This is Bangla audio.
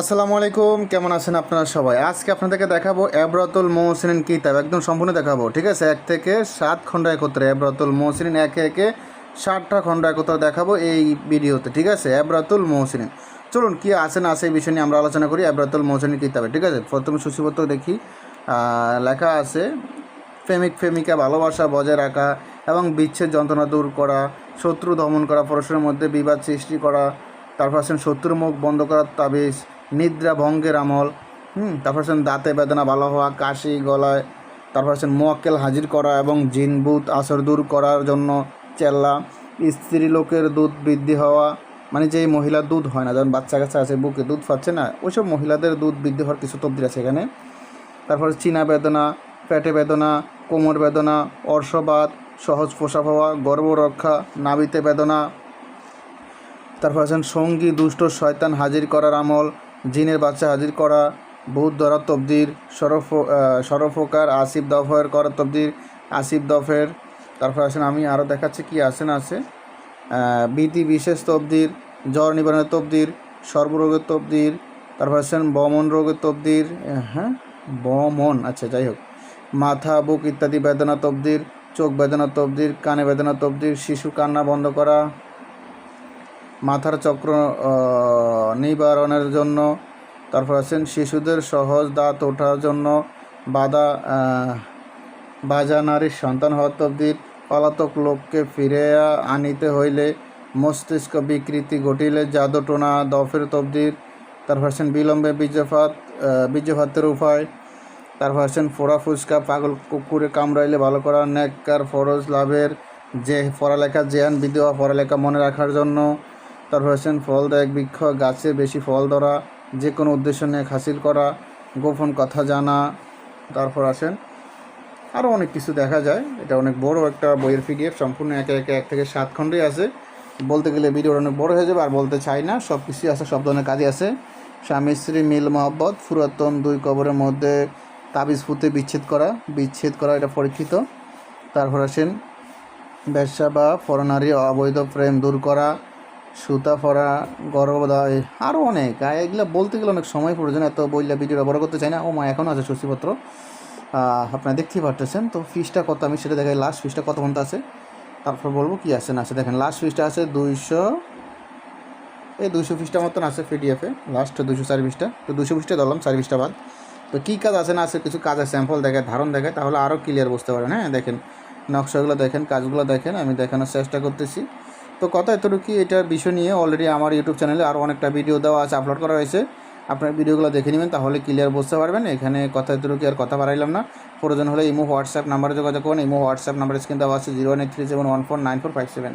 আসসালামু আলাইকুম, কেমন আছেন আপনারা সবাই? আজকে আপনাদেরকে দেখাবো এব্রাতুল মহসিন কিতাব, একদম সম্পূর্ণ দেখাবো, ঠিক আছে? এক থেকে সাত খণ্ড একত্রে এব্রাতুল মহসিন একে একে ষাটটা খণ্ড একত্রে দেখাবো এই ভিডিওতে, ঠিক আছে? এব্রাতুল মহসিন চলুন, কি আছে না আছে এই বিষয় নিয়ে আমরা আলোচনা করি এব্রাতুল মহসিন কিতাবে, ঠিক আছে? প্রথমে সূচিপত্র দেখি। লেখা আছে, প্রেমিক প্রেমিকা, ভালোবাসা বজায় রাখা এবং বিচ্ছেদ যন্ত্রণা দূর করা, শত্রু দমন করা, পরস্পরের মধ্যে বিবাদ সৃষ্টি করা, তারপর আছেন শত্রুর মুখ বন্ধ করার তাবিজ নিদ্রা ভঙ্গের আমল, হুম, তারপর আছেন দাঁতে বেদনা ভালো হওয়া, কাশি গলায়, তারপর আছেন মোয়াক্কেল হাজির করা এবং জিনবুত আসর দূর করার জন্য চেল্লা, স্ত্রী লোকের দুধ বৃদ্ধি হওয়া মানে যেই মহিলার দুধ হয় না, যেমন বাচ্চা কাচ্চা আছে, বুকে দুধ পাচ্ছে না, ওইসব মহিলাদের দুধ বৃদ্ধি হওয়ার কিছু তবদির আছে এখানে। তারপর চীনা বেদনা, পেটে বেদনা, কোমর বেদনা অর্শবাত সহজ প্রসাব হওয়া গর্ভ রক্ষা নাবিতে বেদনা। তারপর আছেন সঙ্গী, দুষ্ট, শয়তান হাজির করার আমল জিনের বাচ্চা হাজির করা, বহুত ধরা তবদির সরফ সরফকার আসিফ দফের করা তবদির, আসিফ দফের, তারপর আছেন আমি আরও দেখাচ্ছি কি আছে। না আছে বিধি বিশেষ তবদির, জ্বর নিবারণের তবদির সর্বরোগের তবদির, তারপর আছেন বমন রোগের তবদির হ্যাঁ? বমন আচ্ছা যাই হোক। মাথা, বুক ইত্যাদি বেদনা তবদির, চোখ বেদনা তবদির, কানে বেদনা তবদির শিশু কান্না বন্ধ করা মাথার চক্র নিবারণের জন্য। তারপর আছেন শিশুদের সহজ দাঁত ওঠার জন্য বাধা বাজা নারীর সন্তান হওয়ার তবদির। পলাতক লোককে ফিরে আনিতে হইলে মস্তিষ্ক বিকৃতি ঘটিলে জাদুটোনা দফের তবদির। তারপর আছেন বিলম্বে আহ, বীর্যপাতের উপায়। তারপর আছেন ফোড়া ফুচকা পাগল কুকুরে কামড়াইলে ভালো করা নেককার ফরজ লাভের যে পড়ালেখা জেহান বিধবা পড়ালেখা মনে রাখার জন্য। তারপর আছেন ফলদায়ক বৃক্ষ, গাছে বেশি ফল ধরা যে কোনো উদ্দেশ্য নিয়ে হাসিল করা, গোপন কথা জানা। তারপর আসেন আরও অনেক কিছু দেখা যায়। এটা অনেক বড় একটা বইয়ের পিডিএফ, সম্পূর্ণ একে একে এক থেকে সাত খণ্ডই আছে। বলতে গেলে ভিডিওটা অনেক বড় হয়ে যাবে, আর বলতে চাই না সব কিছুই আছে, সব ধরনের কাজই আছে। স্বামী, স্ত্রী, মিল, মহব্বত, পুরাতন দুই কবরের মধ্যে তাবিজ ফুতে বিচ্ছেদ করা বিচ্ছেদ করা, এটা পরীক্ষিত। তারপর আসেন ব্যবসা বা ফরনারী, অবৈধ প্রেম দূর করা সুতা ফরা গর্ভদায় আরও অনেক। এগুলো বলতে গেলে অনেক সময় প্রয়োজন এত বইলা ভিডিওটা বড় করতে চাই না। ও মা এখনও আছে সূচিপত্র। আপনারা দেখতেই পারতেছেন। তো ফিসটা কত? আমি সেটা দেখাই লাস্ট ফিসটা কত ঘণ্টা আছে? তারপর বলব কি আছে, না আছে। দেখেন লাস্ট ফিসটা আছে দুইশো, এই দুইশো ফিসটা মতন আছে পিডিএফে লাস্ট দুইশো চার ফিসটা তো দুশো ফিসটা ধরলাম চার ফিসটা বাদ। তো কী কাজ আছে, না আছে, কিছু কাজের স্যাম্পল দেখে ধারণ দেখে তাহলে আরও ক্লিয়ার বুঝতে পারেন। হ্যাঁ দেখেন, নকশাগুলো দেখেন, কাজগুলো দেখেন, আমি দেখানোর চেষ্টা করতেছি। তো কথা এতটুকু, এটা বিষয় নিয়ে অলরেডি আমার ইউটিউব চ্যানেলে আরও অনেকটা ভিডিও দেওয়া আছে আপলোড করা হয়েছে। আপনার ভিডিওগুলো দেখে নেবেন, তাহলে ক্লিয়ার বুঝতে পারবেন। এখানে কথা এতটুকু আর কথা বাড়াইলাম না। প্রয়োজন হলে ইমো হোয়াটসঅ্যাপ নাম্বারে যোগাযোগ করুন। ইমো হোয়াটসঅ্যাপ নাম্বার স্ক্রিন দেওয়া আছে zero eight three seven one four nine four five seven